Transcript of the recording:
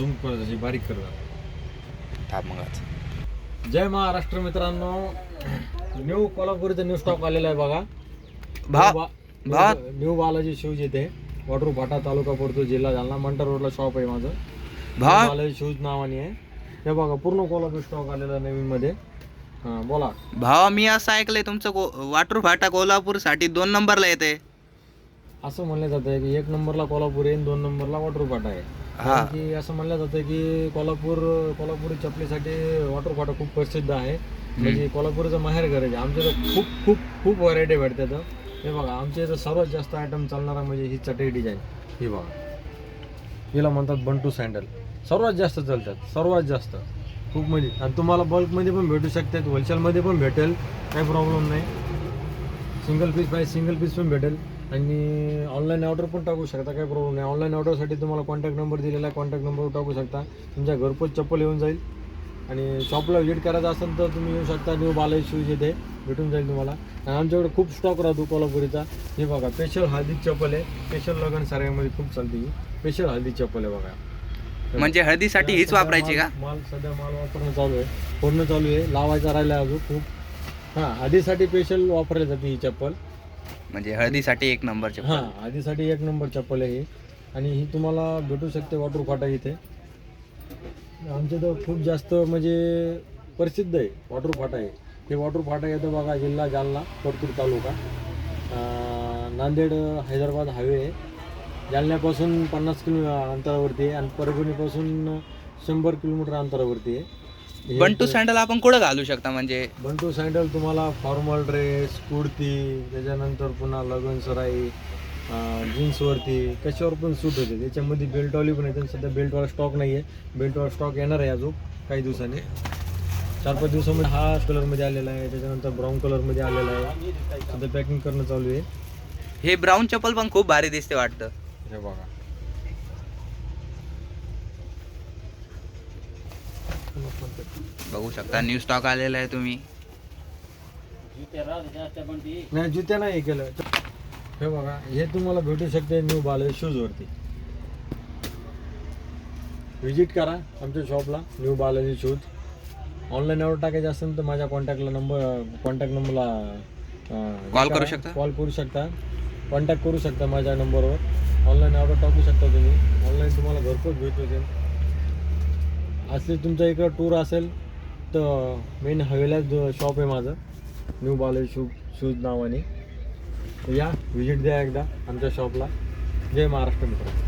Zoom करत अशी बारीक करत थांब मग जय महाराष्ट्र मित्रांनो. न्यू कोल्हापूरचा न्यू स्टॉक आलेला आहे बघा. भा न्यू बा- भा- न्यू बालाजी शूज येते वॉटर फाटा तालुका पडतो जिल्हा जालना. मंटर रोडला शॉप आहे माझं. भा बालाजी शूज नावाने आहे. हे बघा पूर्ण कोल्हापूर स्टॉक आलेला नवीन मध्ये. हा बोला. भावा मी असं ऐकलंय तुमचं वाटूर फाटा कोल्हापूरसाठी दोन नंबरला येते. असं म्हणलं जातं की एक नंबरला कोल्हापूर आहे दोन नंबरला वॉटर फाटा आहे. हा. कारण की असं म्हणलं जातं की कोल्हापूर कोल्हापुरी चपलीसाठी वॉटर फाटा खूप प्रसिद्ध आहे. म्हणजे कोल्हापूरचं माहेर घर आहे. आमच्या इथं खूप खूप खूप व्हरायटी भेटतात हे बघा आमच्या इथं सर्वात जास्त आयटम चालणारा म्हणजे ही चटई डिझाईन ही बघा. हिला म्हणतात बंटू सँडल. सर्वात जास्त चालतात. सर्वात जास्त. खूप म्हणजे. आणि तुम्हाला बल्कमध्ये पण भेटू शकतात होलसेलमध्ये पण भेटेल. काही प्रॉब्लेम नाही. सिंगल पीस पाहिजे सिंगल पीस पण भेटेल. आणि ऑनलाईन ऑर्डर पण टाकू शकता काही प्रॉब्लेम नाही. ऑनलाईन ऑर्डरसाठी तुम्हाला कॉन्टॅक्ट नंबर दिलेला आहे कॉन्टॅक्ट नंबर टाकू शकता. तुमच्या घरपोच चप्पल येऊन जाईल. आणि शॉपला व्हिजिट करायचं असेल तर तुम्ही येऊ शकता न्यू बालाजी शूज येथे भेटून जाईल तुम्हाला. आणि आमच्याकडे खूप स्टॉक राहतो कोल्हापुरीचा. हे बघा स्पेशल हळदी चप्पल आहे. स्पेशल लगन साऱ्यामध्ये खूप चालते ही. स्पेशल हळदी चप्पल आहे बघा. म्हणजे हळदीसाठी हीच वापरायची का? माल- सध्या माल वापरणं चालू आहे. फोडणं चालू आहे. लावायचा राहिला अजून खूप. हां आधीसाठी स्पेशल वापरली जाते ही चप्पल. म्हणजे हळदीसाठी एक नंबरचे हां आधीसाठी एक नंबर चप्पल आहे ही. आणि ही तुम्हाला भेटू शकते वॉटर फाटा इथे. आमच्या इथं खूप जास्त म्हणजे प्रसिद्ध आहे वॉटर फाटा आहे हे वॉटर फाटा येतं बघा जिल्हा जालना परतूर तालुका. अं, नांदेड हैदराबाद हायवे आहे. जालन्यापासून पन्नास किलो अंतरावरती आहे आणि परभणीपासून शंभर किलोमीटर अंतरावरती आहे. बंटू सँडल आपण कुठं घालू शकता? म्हणजे बंटू सँडल तुम्हाला फॉर्मल ड्रेस कुर्ती त्याच्यानंतर पुन्हा लगन सराई जीन्सवरती कशावर पण सूट होते. त्याच्यामध्ये बेल्टवाली पण येते सध्या बेल्टवाला स्टॉक नाही आहे बेल्टवाला स्टॉक येणार आहे अजून काही दिवसांनी. चार पाच दिवसामध्ये हा कलरमध्ये आलेला आहे. त्याच्यानंतर ब्राऊन कलरमध्ये आलेला आहे. सध्या पॅकिंग करणं चालू आहे. हे ब्राऊन चप्पल पण खूप भारी दिसते वाटतं. हे बघा. बघू शकता न्यू स्टॉक आलेला आहे तुम्ही. नाही जुत्या नाही केलं. हे बघा हे तुम्हाला भेटू शकते न्यू बाले शूजवरती व्हिजिट करा आमच्या शॉपला new Balaji shoes online order टाकायचे असेल तर माझ्या कॉन्टॅक्टला नंबर कॉन्टॅक्ट नंबरला Call करू. शकता? कॉल करू शकता. कॉन्टॅक्ट करू शकता माझ्या नंबरवर ऑनलाईन ऑर्डर टाकू शकता तुम्ही. ऑनलाईन तुम्हाला घरपोच भेटू शकेल. असली तुमचा इकडं टूर असेल तर मेन हवेलाच शॉप आहे माझं. न्यू बालाजी शूज शूज नावाने. या व्हिजिट द्या एकदा आमच्या शॉपला जय महाराष्ट्र मित्र